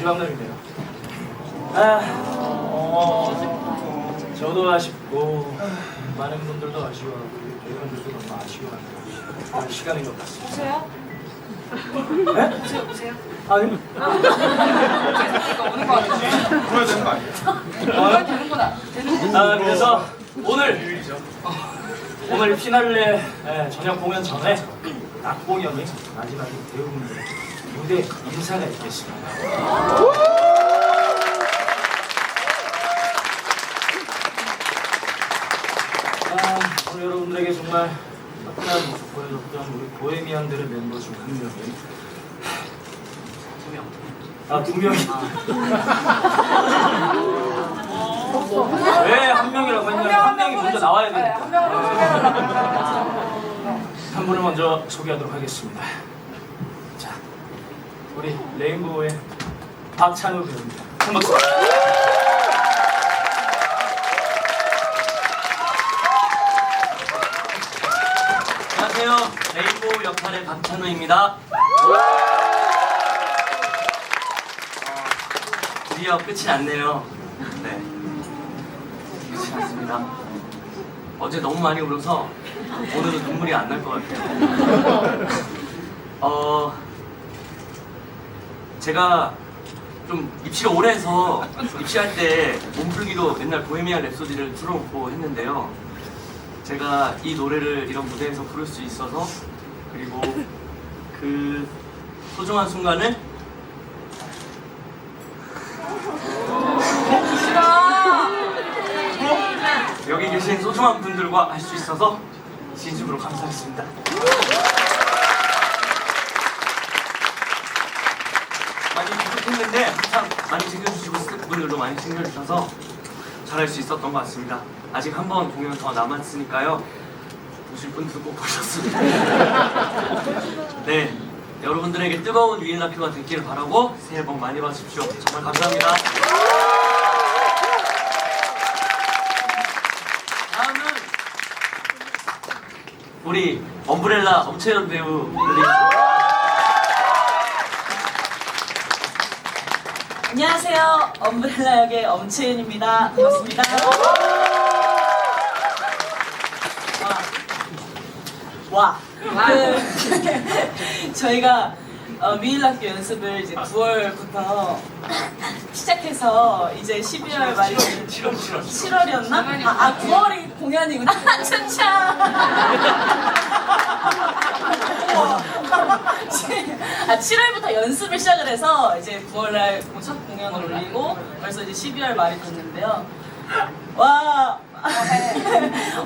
마지막 날이네요. 아, 어, 저도 아쉽고 많은 분들도 아쉬워하고 여러분들도 너무 아쉬워하는 그런 시간인 것 같습니다. 보세요. 네? 보세요, 보세요. 아니, 그러니까 오는 거 아니지? 풀어야 되는 거 아니에요? 아, 되는구나. 되는 아, 그래서 오늘 오늘 피날레 예, 저녁 공연 전에 낙 공연이 마지막에 배우분들 무대 인사가 있겠습니다. 아, 오늘 여러분들에게 정말 화끈한 모습 보여줬던 우리 보헤미안들의 멤버 중 한 명이. 아, 두 명이. 왜 한 명이라고 했냐면 한 명이 먼저 나와야 네, 되니까. 소개해달라고. 한 분을 먼저 소개하도록 하겠습니다. 자, 우리 레인보우의 박찬우 배우입니다. 한 박수. 안녕하세요. 레인보우 역할의 박찬우입니다. 어, 드디어 끝이 났네요. 네. 끝이 났습니다. 어제 너무 많이 울어서 오늘은 눈물이 안 날 것 같아요. 어, 제가 좀 입시를 오래 해서 입시할 때 몸풀기로 맨날 보헤미안 랩소디를 틀어놓고 했는데요. 제가 이 노래를 이런 무대에서 부를 수 있어서 그리고 그 소중한 순간을 여기 계신 소중한 분들과 할 수 있어서 진심으로 감사했습니다. 많이 부족했는데 항상 많이 챙겨주시고 스태프분들도 많이 챙겨주셔서 잘할 수 있었던 것 같습니다. 아직 한 번 공연 더 남았으니까요. 보실 분들 꼭 보셨으면 좋겠습니다. 네, 여러분들에게 뜨거운 위일라큐가 됐기를 바라고 새해 복 많이 받으십시오. 정말 감사합니다. 다음은 우리 엄브렐라 엄채연 배우 안녕하세요. 엄브렐라 역의 엄채은입니다. 반갑습니다. 와. 와. 그, 저희가 어, 미일학교 연습을 이제 9월부터 시작해서 이제 12월 말이 7월 7월 7월이었나? 아, 아 9월이 공연이구나. 차차. 아 7월부터 연습을 시작을 해서 이제 9월날 첫 공연을 올리고 벌써 이제 12월 말이 됐는데요. 와.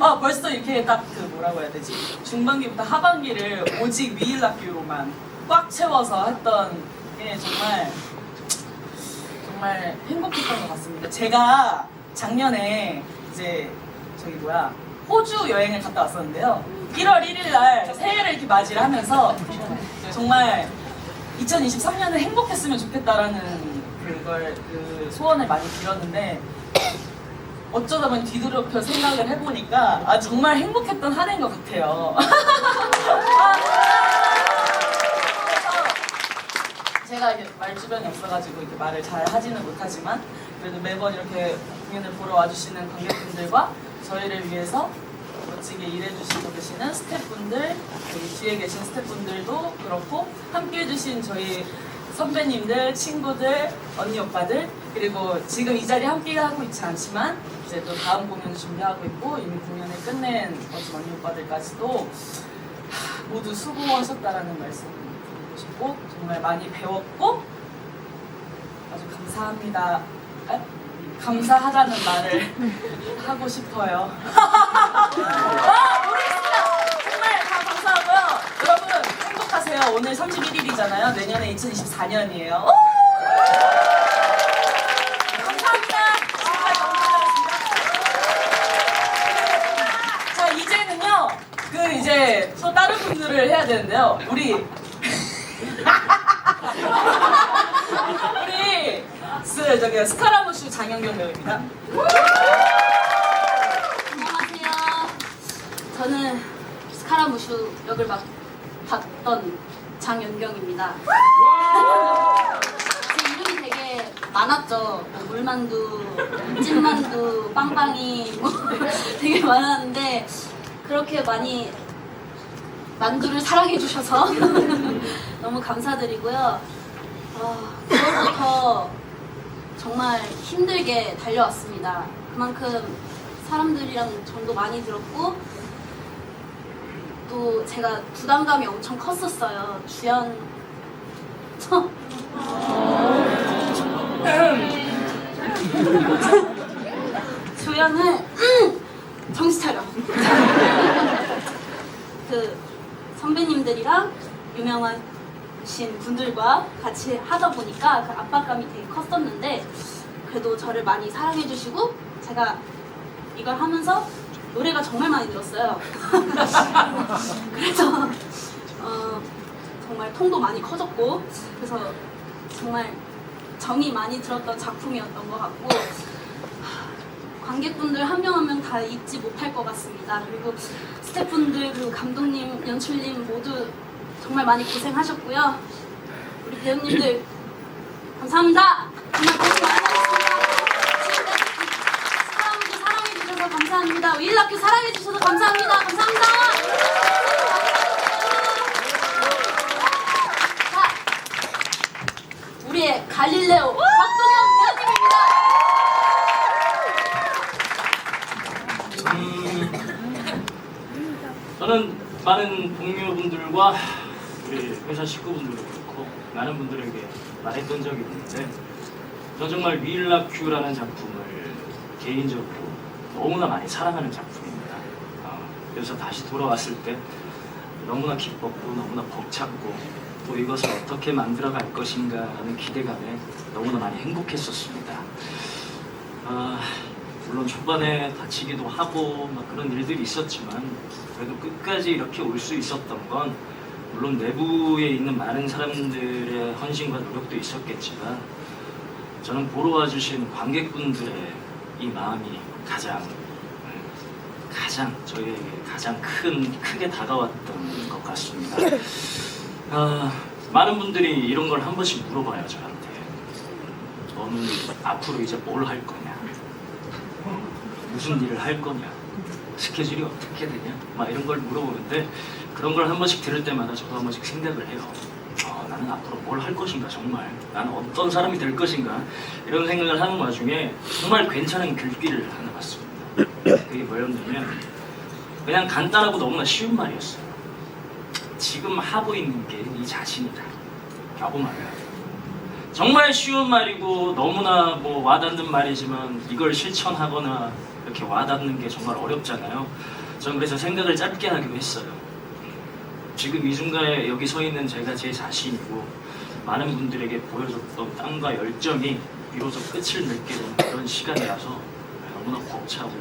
아 벌써 이렇게 딱 그 뭐라고 해야 되지? 중반기부터 하반기를 오직 위일 학교로만 꽉 채워서 했던 게 정말 정말 행복했던 것 같습니다. 제가 작년에 이제 저기 뭐야 호주 여행을 갔다 왔었는데요. 1월 1일 날 새해를 이렇게 맞이를 하면서 정말 2023년은 행복했으면 좋겠다라는 그걸 그 소원을 많이 빌었는데 어쩌다 보니 뒤돌아서 생각을 해보니까 아 정말 행복했던 한 해인 것 같아요. 그래서 제가 이게 말 주변이 없어가지고 이렇게 말을 잘 하지는 못하지만 그래도 매번 이렇게 공연을 보러 와주시는 관객분들과 저희를 위해서 멋지게 일해주시고 계시는 스태프분들 여기 뒤에 계신 스태프분들도 그렇고 함께 해주신 저희 선배님들, 친구들, 언니 오빠들 그리고 지금 이 자리에 함께 하고 있지 않지만 이제 또 다음 공연 준비하고 있고 이미 공연을 끝낸 멋진 언니 오빠들까지도 하, 모두 수고하셨다라는 말씀 드리고 싶고 정말 많이 배웠고 아주 감사합니다. 에? 감사하다는 말을 하고 싶어요. 아, 모르겠습니다. 정말 다 감사하고요. 여러분 행복하세요. 오늘 31일이잖아요. 내년에 2024년이에요. 감사합니다. 정말 감사합니다. 자 이제는요. 그 이제 또 다른 분들을 해야 되는데요. 우리 우리 스 저기 스카라무슈 장영경 배우입니다. 안녕하세요. 저는 스카라무슈 역을 맡, 맡던 장연경입니다. 제 이름이 많았죠. 뭐 물만두, 찐만두, 빵빵이 뭐 되게 많았는데 그렇게 많이 만두를 사랑해 주셔서 너무 감사드리고요. 아, 9월부터 정말 힘들게 달려왔습니다. 그만큼 사람들이랑 정도 많이 들었고 또 제가 부담감이 엄청 컸었어요. 주연 저 주연을 정신 차려. 그 선배님들이랑 유명 하신 분들과 같이 하다 보니까 그 압박감이 되게 컸었는데 그래도 저를 많이 사랑해 주시고 제가 이걸 하면서 노래가 정말 많이 늘었어요. 그래서 어, 정말 통도 많이 커졌고 그래서 정말 정이 많이 들었던 작품이었던 것 같고 하, 관객분들 한 명 한 명 다 잊지 못할 것 같습니다. 그리고 스태프분들 그리고 감독님, 연출님 모두 정말 많이 고생하셨고요. 우리 배우님들 감사합니다. 정말 고생 많으셨습니다. 지금까지 사랑도 사랑해 주셔서 감사합니다. 윌라큐 사랑해 주셔서 감사합니다. 감사합니다. 자, 우리의 갈릴레오 박동현 배우님입니다. 음, 저는 많은 동료분들과 회사 식구분들도 그렇고 많은 분들에게 말했던 적이 있는데 저 정말 윌라큐라는 작품을 개인적으로 너무나 많이 사랑하는 작품입니다. 어, 그래서 다시 돌아왔을 때 너무나 기뻤고 너무나 벅찼고 또 이것을 어떻게 만들어 갈 것인가 라는 기대감에 너무나 많이 행복했었습니다. 아, 물론 초반에 다치기도 하고 막 그런 일들이 있었지만 그래도 끝까지 이렇게 올 수 있었던 건 물론 내부에 있는 많은 사람들의 헌신과 노력도 있었겠지만 저는 보러 와주신 관객분들의 이 마음이 가장 음, 가장 저에게 가장 큰 크게 다가왔던 것 같습니다. 아, 많은 분들이 이런 걸 한 번씩 물어봐요 저한테. 너는 앞으로 이제 뭘 할 거냐? 무슨 일을 할 거냐? 스케줄이 어떻게 되냐? 막 이런 걸 물어보는데 그런 걸 한 번씩 들을 때마다 저도 한 번씩 생각을 해요. 어, 나는 앞으로 뭘 할 것인가 정말 나는 어떤 사람이 될 것인가 이런 생각을 하는 와중에 정말 괜찮은 글귀를 하나 봤습니다. 그게 뭐였냐면 그냥 간단하고 너무나 쉬운 말이었어요. 지금 하고 있는 게네 자신이다. 라고 말해요. 정말 쉬운 말이고 너무나 뭐 와닿는 말이지만 이걸 실천하거나 이렇게 와닿는 게 정말 어렵잖아요. 저는 그래서 생각을 짧게 하기로 했어요. 지금 이 순간에 여기 서 있는 제가 제 자신이고 많은 분들에게 보여줬던 땀과 열정이 비로소 끝을 맺게 된 그런 시간이라서 너무나 벅차고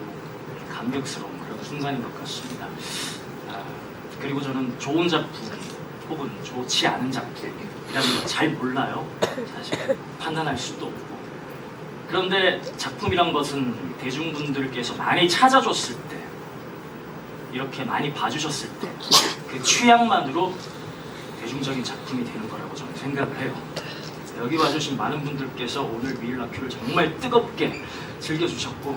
감격스러운 그런 순간인 것 같습니다. 아, 그리고 저는 좋은 작품 혹은 좋지 않은 작품이라는 걸 잘 몰라요. 사실 판단할 수도 없고. 그런데 작품이란 것은 대중분들께서 많이 찾아줬을 때, 이렇게 많이 봐주셨을 때, 그 취향만으로 대중적인 작품이 되는 거라고 저는 생각을 해요. 여기 와주신 많은 분들께서 오늘 미일라큐를 정말 뜨겁게 즐겨주셨고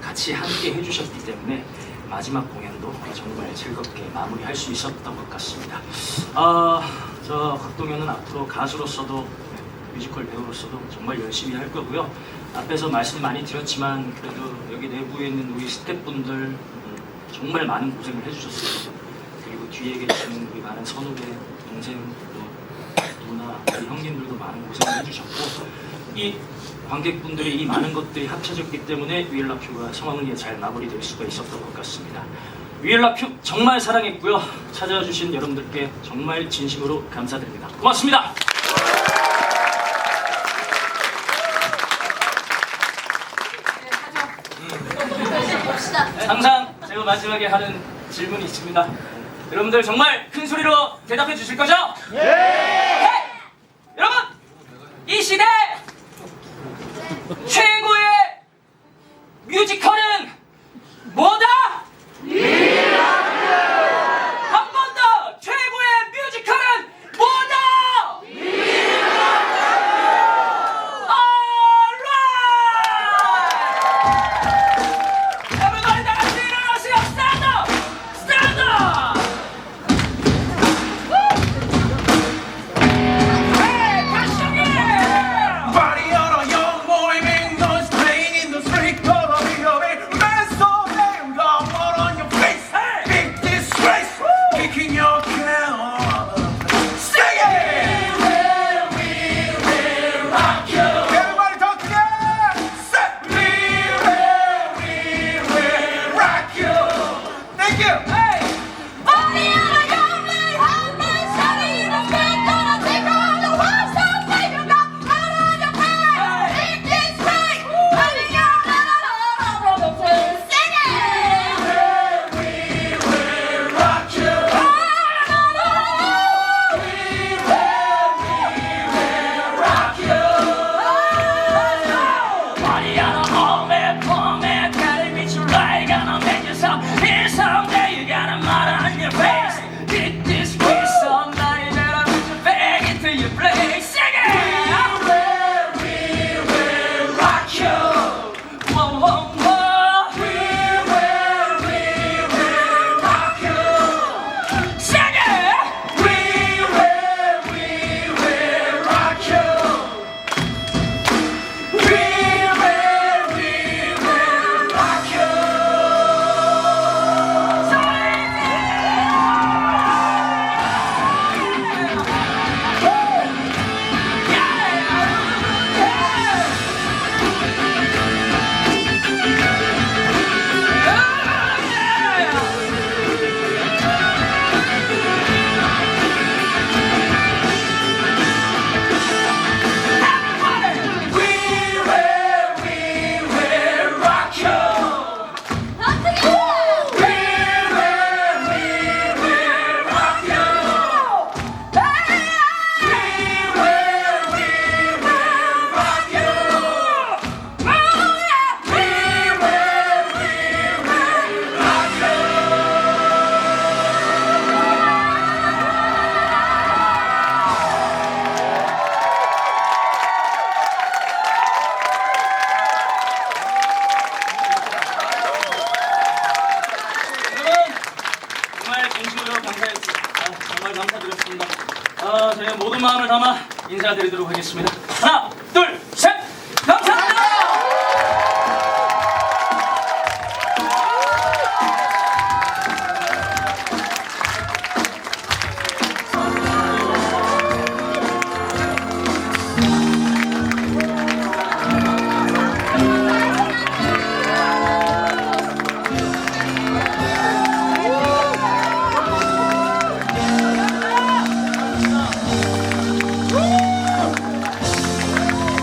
같이 함께 해주셨기 때문에 마지막 공연도 정말 즐겁게 마무리할 수 있었던 것 같습니다. 아, 저 박동현은 앞으로 가수로서도 네, 뮤지컬 배우로서도 정말 열심히 할 거고요. 앞에서 말씀 많이 드렸지만 그래도 여기 내부에 있는 우리 스태프분들 음, 정말 많은 고생을 해주셨어요. 그리고 뒤에 계시는 우리 많은 선후배, 동생, 또 누나, 우리 형님들도 많은 고생을 해주셨고 이 관객분들의 이 많은 것들이 합쳐졌기 때문에 위엘라큐가 성황리에 잘 마무리될 수가 있었던 것 같습니다. 위엘라큐 정말 사랑했고요. 찾아와 주신 여러분들께 정말 진심으로 감사드립니다. 고맙습니다. 항상 제가 마지막에 하는 질문이 있습니다. 여러분들 정말 큰 소리로 대답해 주실 거죠? 네! 여러분! 이 시대 최